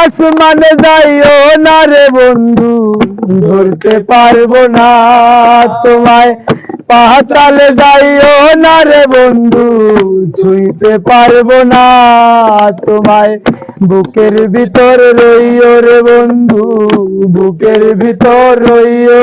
আসমানে যাইও না রে বন্ধু, ধরতে পারব না তোমায়। পাতালে যাইও না রে বন্ধু, ছুঁইতে পারব না তোমায়। বুকের ভিতর রইও রে বন্ধু, বুকের ভিতর রইও।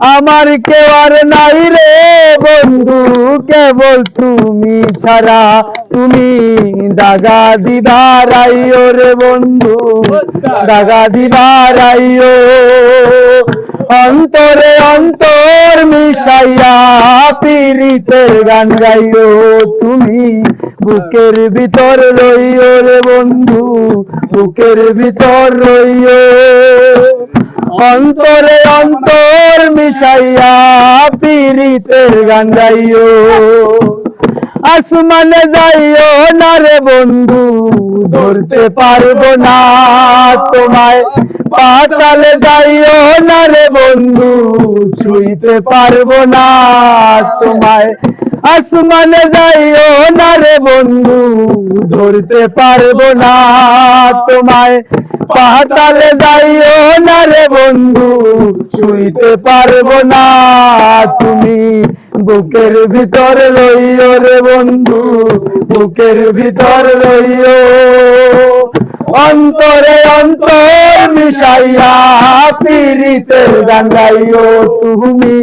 আমার কেউ আর নাই রে বন্ধু, কেবল তুমি ছাড়া। তুমি দাগা দিবার আইও রে বন্ধু, দাগা দিবার আইও অন্তরে অন্তর মিশাইয়া পীড়িতের গান গাইও তুমি। বুকের ভিতর রইও রে বন্ধু, বুকের ভিতর রইও অন্তরে অন্তর মিশাইয়া পীড়িতের গান গাইও। আসমানে যাইও না রে বন্ধু, ধরতে পারব না তোমায়। পাতালে যাইও না রে বন্ধু, ছুঁইতে পারব না তোমায়। আসমানে যাইও না রে বন্ধু, ধরতে পারব না তোমায়। পাতালে যাইও না রে বন্ধু, ছুঁইতে পারব না তুমি। বুকের ভিতর রইও রে বন্ধু, বুকের ভিতর রইও। অন্তরে অন্তর মিশাইয়া পীড়িতের গান গাইও তুমি।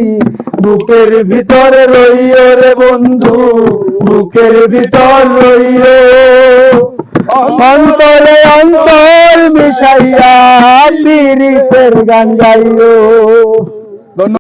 বুকের ভিতর রইও রে বন্ধু, বুকের ভিতর রইও। অন্তরে অন্তর মিশাইয়া পীড়িতের গান গাইও